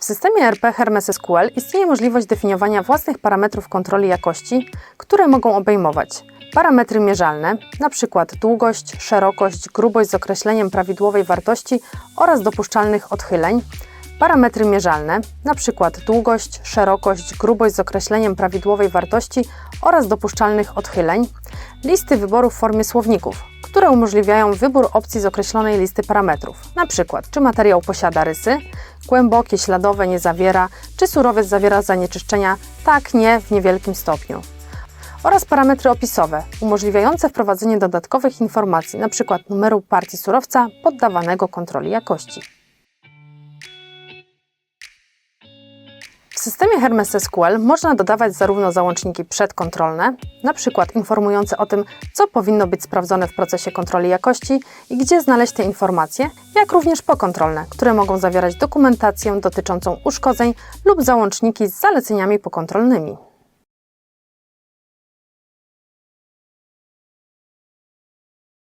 W systemie RP Hermes SQL istnieje możliwość definiowania własnych parametrów kontroli jakości, które mogą obejmować parametry mierzalne, np. długość, szerokość, grubość z określeniem prawidłowej wartości oraz dopuszczalnych odchyleń, parametry mierzalne, np. długość, szerokość, grubość z określeniem prawidłowej wartości oraz dopuszczalnych odchyleń, listy wyboru w formie słowników, które umożliwiają wybór opcji z określonej listy parametrów, np. czy materiał posiada rysy, głębokie, śladowe, nie zawiera, czy surowiec zawiera zanieczyszczenia, tak, nie, w niewielkim stopniu. Oraz parametry opisowe, umożliwiające wprowadzenie dodatkowych informacji, np. numeru partii surowca poddawanego kontroli jakości. W systemie Hermes SQL można dodawać zarówno załączniki przedkontrolne, np. informujące o tym, co powinno być sprawdzone w procesie kontroli jakości i gdzie znaleźć te informacje, jak również pokontrolne, które mogą zawierać dokumentację dotyczącą uszkodzeń lub załączniki z zaleceniami pokontrolnymi.